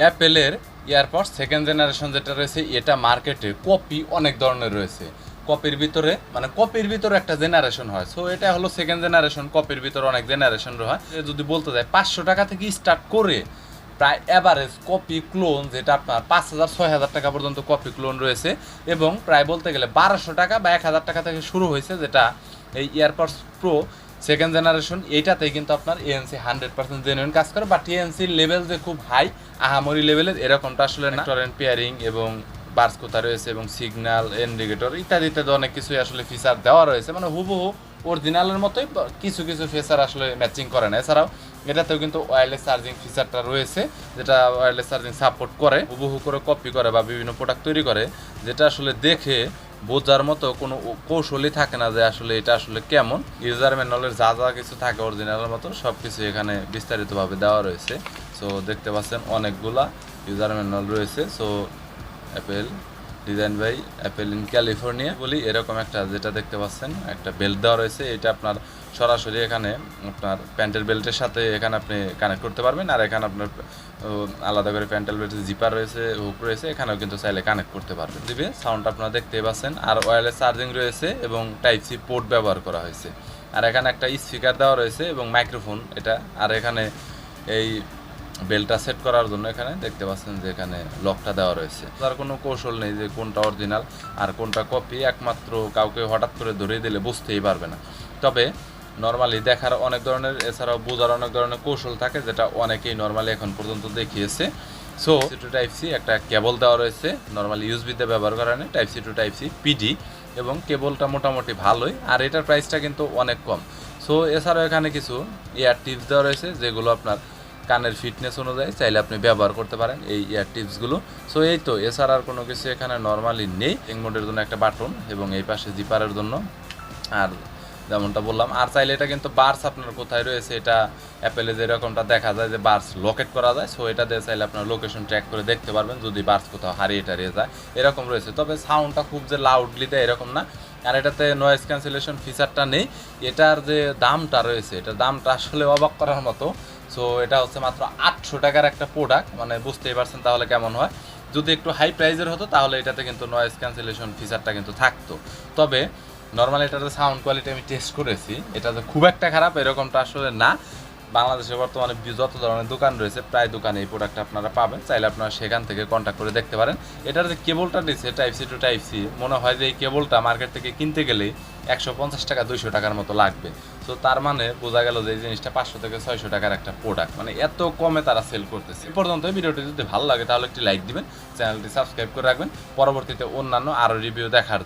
অ্যাপেলের AirPod second generation যেটা রয়েছে, এটা মার্কেটে কপি অনেক ধরনের রয়েছে। কপির ভিতরে মানে কপির ভিতরে একটা জেনারেশন হয়। সো এটা হলো সেকেন্ড জেনারেশন কপির ভিতরে অনেক জেনারেশন হয়। যদি বলতে যায় পাঁচশো টাকা থেকে স্টার্ট করে প্রায় অ্যাভারেজ কপি ক্লোন যেটা আপনার পাঁচ হাজার, ছয় হাজার টাকা পর্যন্ত কপি ক্লোন রয়েছে। এবং প্রায় বলতে গেলে বারোশো টাকা বা এক হাজার টাকা থেকে শুরু হয়েছে যেটা এই ইয়ারপডস প্রো সেকেন্ড জেনারেশন এইটাতেই কিন্তু আপনার এএনসি হান্ড্রেড পার্সেন্ট জেনুইন কাজ করে বাট এএনসির লেভেল যে খুব হাই আহামরি লেভেলের এরকমটা আসলে না। টরেন্ট পেয়ারিং এবং বার্স কোথা রয়েছে এবং সিগন্যাল ইন্ডিকেটর ইত্যাদি ইত্যাদি অনেক কিছুই আসলে ফিচার দেওয়া রয়েছে। মানে হুবহু অরিজিনালের মতোই কিছু কিছু ফিচার আসলে ম্যাচিং করে না। এছাড়াও এটাতেও কিন্তু ওয়ারলেস চার্জিং ফিচারটা রয়েছে, যেটা ওয়ারলেস চার্জিং সাপোর্ট করে। হুবহু করে কপি করে বা বিভিন্ন প্রোডাক্ট তৈরি করে, যেটা আসলে দেখে বোঝার মতো কোনো কৌশলই থাকে না যে আসলে এটা আসলে কেমন। ইউজার ম্যানুয়ালের যা যা কিছু থাকে অরিজিনালের মতো সব কিছু এখানে বিস্তারিতভাবে দেওয়া রয়েছে। সো দেখতে পাচ্ছেন অনেকগুলা ইউজার ম্যানুয়াল রয়েছে। So Apple design by Apple in California বলি, এরকম একটা যেটা দেখতে পাচ্ছেন, একটা বেল্ট দেওয়া রয়েছে। এটা আপনার সরাসরি এখানে আপনার প্যান্টের বেল্টের সাথে এখানে আপনি কানেক্ট করতে পারবেন, আর এখানে আপনার আলাদা করে প্যান্টেল বেল্টের জিপার রয়েছে হুক রয়েছে, এখানেও কিন্তু চাইলে কানেক্ট করতে পারবেন। দিবে সাউন্ড আপনারা দেখতেই পাচ্ছেন, আর ওয়্যারলেস চার্জিং রয়েছে এবং টাইপ সি পোর্ট ব্যবহার করা হয়েছে। আর এখানে একটা স্পিকার দেওয়া রয়েছে এবং মাইক্রোফোন এটা, আর এখানে এই বেলটা সেট করার জন্য এখানে দেখতে পাচ্ছেন যে এখানে লকটা দেওয়া রয়েছে। তার কোনো কৌশল নেই যে কোনটা অরিজিনাল আর কোনটা কপি একমাত্র কাউকে হঠাৎ করে ধরে দিলে বুঝতেই পারবে না। তবে নর্মালি দেখার অনেক ধরনের, এছাড়াও বোঝার অনেক ধরনের কৌশল থাকে যেটা অনেকেই নর্মালি এখন পর্যন্ত দেখিয়েছে। So C to type C একটা কেবল দেওয়া রয়েছে নর্মালি ইউজবিতে ব্যবহার করা নেই type C to type C PD এবং কেবলটা মোটামুটি ভালোই, আর এটার প্রাইসটা কিন্তু অনেক কম। সো এছাড়াও এখানে কিছু ইয়ার টিপস দেওয়া রয়েছে, যেগুলো আপনার কানের ফিটনেস অনুযায়ী চাইলে আপনি ব্যবহার করতে পারেন এই ইয়ার টিপসগুলো সো এই তো, এছাড়া আর কোনো কিছু এখানে নর্মালি নেই। মোডের জন্য একটা বাটন এবং এই পাশে জিপারের জন্য। আর যেমনটা বললাম। আর চাইলে এটা কিন্তু বার্স আপনার কোথায় রয়েছে, এটা অ্যাপেলে যেরকমটা দেখা যায় যে বার্স লোকেট করা যায় সো এটা দিয়ে চাইলে আপনার লোকেশন ট্র্যাক করে দেখতে পারবেন, যদি বার্স কোথাও হারিয়ে টারিয়ে যায়, এরকম রয়েছে। তবে সাউন্ডটা খুব যে লাউডলি দেয় এরকম না। আর এটাতে নয়েজ ক্যান্সেলেশন ফিচারটা নেই। এটার যে দামটা রয়েছে, এটার দামটা আসলে অবাক করার মতো। সো এটা হচ্ছে মাত্র আটশো টাকার একটা প্রোডাক্ট মানে বুঝতেই পারছেন তাহলে কেমন হয়। যদি একটু হাই প্রাইজের হতো, তাহলে এটাতে কিন্তু নয়েজ ক্যান্সেলেশন ফিচারটা কিন্তু থাকতো। তবে নর্মালি এটাতে সাউন্ড কোয়ালিটি আমি টেস্ট করেছি। এটা যে খুব একটা খারাপ, এরকমটা আসলে না। বাংলাদেশে বর্তমানে যত ধরনের দোকান রয়েছে, প্রায় দোকানে এই প্রোডাক্ট আপনারা পাবেন। চাইলে আপনারা সেখান থেকে কন্ট্যাক্ট করে দেখতে পারেন। এটার যে কেবলটা দিচ্ছে type C to type C মনে হয় যে এই কেবলটা মার্কেট থেকে কিনতে গেলেই একশো পঞ্চাশ টাকা, দুইশো টাকার মতো লাগবে। তো তার মানে বোঝা গেল যে এই জিনিসটা পাঁচশো থেকে ছয়শো টাকার একটা প্রোডাক্ট মানে এত কমে তারা সেল করতেছে। পর্যন্ত ভিডিওটি। যদি ভালো লাগে, তাহলে একটি লাইক দিবেন। চ্যানেলটি সাবস্ক্রাইব করে রাখবেন। পরবর্তীতে অন্যান্য আরও রিভিউ দেখার